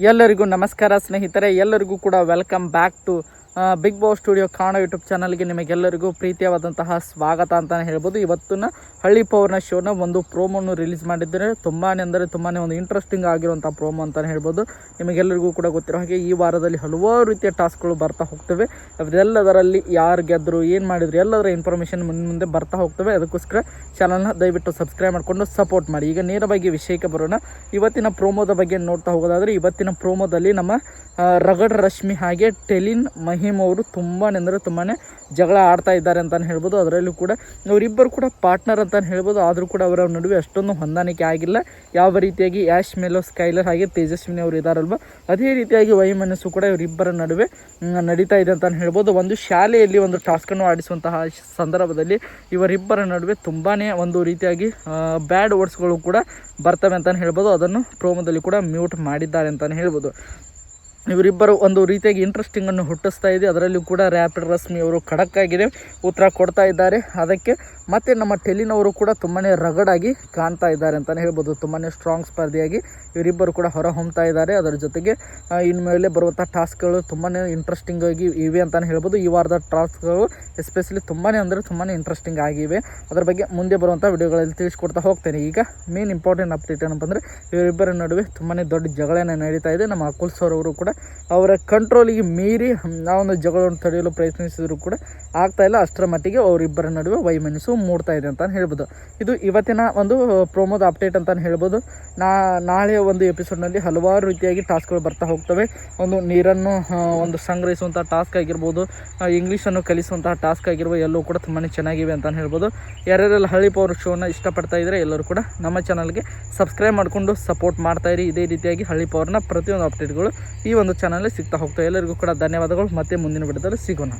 ಎಲ್ಲರಿಗೂ ನಮಸ್ಕಾರ ಸ್ನೇಹಿತರೆ ಎಲ್ಲರಿಗೂ ಕೂಡ welcome back to Bigg Boss studio ಕಾಣೋ ಯೂಟ್ಯೂಬ್ ಚಾನಲ್ಗೆ ನಿಮಗೆಲ್ಲರಿಗೂ ಪ್ರೀತಿಯಾದಂತಹ ಸ್ವಾಗತ ಅಂತಲೇ ಹೇಳ್ಬೋದು. ಇವತ್ತಿನ ಹಳ್ಳಿ ಪವರ್ನ ಶೋನ ಒಂದು ಪ್ರೋಮೋನು ರಿಲೀಸ್ ಮಾಡಿದ್ದಾರೆ. ತುಂಬಾ ಅಂದರೆ ತುಂಬಾ ಒಂದು ಇಂಟ್ರೆಸ್ಟಿಂಗ್ ಆಗಿರುವಂಥ ಪ್ರೋಮೋ ಅಂತಲೇ ಹೇಳ್ಬೋದು. ನಿಮಗೆಲ್ಲರಿಗೂ ಕೂಡ ಗೊತ್ತಿರೋ ಹಾಗೆ ಈ ವಾರದಲ್ಲಿ ಹಲವಾರು ರೀತಿಯ ಟಾಸ್ಕ್ಗಳು ಬರ್ತಾ ಹೋಗ್ತವೆ. ಅದೆಲ್ಲದರಲ್ಲಿ ಯಾರು ಗೆದ್ದರು ಏನು ಮಾಡಿದ್ರು, ಎಲ್ಲದರ ಇನ್ಫಾರ್ಮೇಷನ್ ಮುಂದೆ ಮುಂದೆ ಬರ್ತಾ ಹೋಗ್ತವೆ. ಅದಕ್ಕೋಸ್ಕರ ಚಾನಲ್ನ ದಯವಿಟ್ಟು ಸಬ್ಸ್ಕ್ರೈಬ್ ಮಾಡಿಕೊಂಡು ಸಪೋರ್ಟ್ ಮಾಡಿ. ಈಗ ನೇರವಾಗಿ ವಿಷಯಕ್ಕೆ ಬರೋಣ. ಇವತ್ತಿನ ಪ್ರೋಮೋದ ಬಗ್ಗೆ ನೋಡ್ತಾ ಹೋಗೋದಾದರೆ, ಇವತ್ತಿನ ಪ್ರೋಮೋದಲ್ಲಿ ನಮ್ಮ ರಗಡ್ ರಶ್ಮಿ ಹಾಗೆ ಟೆಲಿನ್ ಮಹಿಮ್ ಅವರು ತುಂಬಾ ಅಂದರೆ ತುಂಬಾ ಜಗಳ ಆಡ್ತಾ ಇದ್ದಾರೆ ಅಂತಲೇ ಹೇಳ್ಬೋದು. ಅದರಲ್ಲೂ ಕೂಡ ಅವರಿಬ್ಬರು ಕೂಡ ಪಾರ್ಟ್ನರ್ ಅಂತಲೇ ಹೇಳ್ಬೋದು. ಆದರೂ ಕೂಡ ಅವರ ನಡುವೆ ಅಷ್ಟೊಂದು ಹೊಂದಾಣಿಕೆ ಆಗಿಲ್ಲ. ಯಾವ ರೀತಿಯಾಗಿ ಯಾಶ್ ಮೇಲೋ ಸ್ಕೈಲರ್ ಹಾಗೆ ತೇಜಸ್ವಿನಿ ಅವರು ಇದ್ದಾರಲ್ವ ಅದೇ ರೀತಿಯಾಗಿ ವೈಮನಸ್ಸು ಕೂಡ ಇವರಿಬ್ಬರ ನಡುವೆ ನಡೀತಾ ಇದೆ ಅಂತಲೇ ಹೇಳ್ಬೋದು. ಒಂದು ಶಾಲೆಯಲ್ಲಿ ಒಂದು ಟಾಸ್ಕನ್ನು ಆಡಿಸುವಂತಹ ಸಂದರ್ಭದಲ್ಲಿ ಇವರಿಬ್ಬರ ನಡುವೆ ತುಂಬಾ ಒಂದು ರೀತಿಯಾಗಿ ಬ್ಯಾಡ್ ವರ್ಡ್ಸ್ಗಳು ಕೂಡ ಬರ್ತವೆ ಅಂತಲೇ ಹೇಳ್ಬೋದು. ಅದನ್ನು ಪ್ರೋಮೋದಲ್ಲಿ ಕೂಡ ಮ್ಯೂಟ್ ಮಾಡಿದ್ದಾರೆ ಅಂತಲೇ ಹೇಳ್ಬೋದು. ಇವರಿಬ್ಬರು ಒಂದು ರೀತಿಯಾಗಿ ಇಂಟ್ರೆಸ್ಟಿಂಗನ್ನು ಹುಟ್ಟಿಸ್ತಾ ಇದೆ. ಅದರಲ್ಲೂ ಕೂಡ ರ್ಯಾಪಿಡ್ ರಶ್ಮಿ ಅವರು ಖಡಕ್ ಆಗಿದೆ ಉತ್ತರ ಕೊಡ್ತಾ ಇದ್ದಾರೆ. ಅದಕ್ಕೆ ಮತ್ತು ನಮ್ಮ ಟೆಲಿನವರು ಕೂಡ ತುಂಬಾ ರಗಡಾಗಿ ಕಾಣ್ತಾ ಇದ್ದಾರೆ ಅಂತಲೇ ಹೇಳ್ಬೋದು. ತುಂಬಾ ಸ್ಟ್ರಾಂಗ್ ಸ್ಪರ್ಧೆಯಾಗಿ ಇವರಿಬ್ಬರು ಕೂಡ ಹೊರ ಹೊಮ್ತಾ ಇದ್ದಾರೆ. ಅದರ ಜೊತೆಗೆ ಇನ್ಮೇಲೆ ಬರುವಂಥ ಟಾಸ್ಕ್ಗಳು ತುಂಬಾ ಇಂಟ್ರೆಸ್ಟಿಂಗ್ ಆಗಿ ಇವೆ ಅಂತಲೇ ಹೇಳ್ಬೋದು. ಈ ವಾರದ ಟಾಸ್ಕ್ಗಳು ಎಸ್ಪೆಷಲಿ ತುಂಬಾ ಅಂದರೆ ತುಂಬಾ ಇಂಟ್ರೆಸ್ಟಿಂಗ್ ಆಗಿವೆ. ಅದರ ಬಗ್ಗೆ ಮುಂದೆ ಬರುವಂಥ ವಿಡಿಯೋಗಳಲ್ಲಿ ತಿಳಿಸ್ಕೊಡ್ತಾ ಹೋಗ್ತೇನೆ. ಈಗ ಮೇನ್ ಇಂಪಾರ್ಟೆಂಟ್ ಅಪ್ಡೇಟ್ ಏನಪ್ಪ ಅಂದರೆ ಇವರಿಬ್ಬರ ನಡುವೆ ತುಂಬಾ ದೊಡ್ಡ ಜಗಳನ ನಡೀತಾ ಇದೆ. ನಮ್ಮ ಅಕುಲ್ ಸರ್ ಕೂಡ ಅವರ ಕಂಟ್ರೋಲಿಗೆ ಮೀರಿ ಆ ಒಂದು ಜಗಳವನ್ನು ತಡೆಯಲು ಪ್ರಯತ್ನಿಸಿದರೂ ಕೂಡ ಆಗ್ತಾ ಇಲ್ಲ. ಅಷ್ಟರ ಮಟ್ಟಿಗೆ ಅವರಿಬ್ಬರ ನಡುವೆ ವೈಮನಸ್ಸು ಮೂಡ್ತಾ ಇದೆ ಅಂತ ಹೇಳ್ಬೋದು. ಇದು ಇವತ್ತಿನ ಒಂದು ಪ್ರೊಮೋದ ಅಪ್ಡೇಟ್ ಅಂತಲೇ ಹೇಳ್ಬೋದು. ನಾ, ನಾಳೆ ಒಂದು ಎಪಿಸೋಡ್ನಲ್ಲಿ ಹಲವಾರು ರೀತಿಯಾಗಿ ಟಾಸ್ಕ್ಗಳು ಬರ್ತಾ ಹೋಗ್ತವೆ. ಒಂದು ನೀರನ್ನು ಒಂದು ಸಂಗ್ರಹಿಸುವಂಥ ಟಾಸ್ಕ್ ಆಗಿರ್ಬೋದು ಇಂಗ್ಲೀಷನ್ನು ಕಲಿಸುವಂತಹ ಟಾಸ್ಕ್ ಆಗಿರ್ಬೋದು, ಎಲ್ಲವೂ ಕೂಡ ತುಂಬಾ ಚೆನ್ನಾಗಿವೆ ಅಂತ ಹೇಳ್ಬೋದು. ಯಾರ್ಯಾರೆಲ್ಲ ಹಳ್ಳಿ ಪವರ್ ಶೋನ ಇಷ್ಟಪಡ್ತಾ ಇದ್ದರೆ ಎಲ್ಲರೂ ಕೂಡ ನಮ್ಮ ಚಾನಲ್ಗೆ ಸಬ್ಸ್ಕ್ರೈಬ್ ಮಾಡಿಕೊಂಡು ಸಪೋರ್ಟ್ ಮಾಡ್ತಾ ಇರಿ. ಇದೇ ರೀತಿಯಾಗಿ ಹಳ್ಳಿ ಪವರ್ನ ಪ್ರತಿಯೊಂದು ಅಪ್ಡೇಟ್ಗಳು ಈ ಒಂದು ಚಾನಲಲ್ಲಿ ಸಿಗ್ತಾ ಹೋಗ್ತವೆ. ಎಲ್ಲರಿಗೂ ಕೂಡ ಧನ್ಯವಾದಗಳು. ಮತ್ತೆ ಮುಂದಿನ ಬಿಡದಲ್ಲಿ ಸಿಗೋಣ.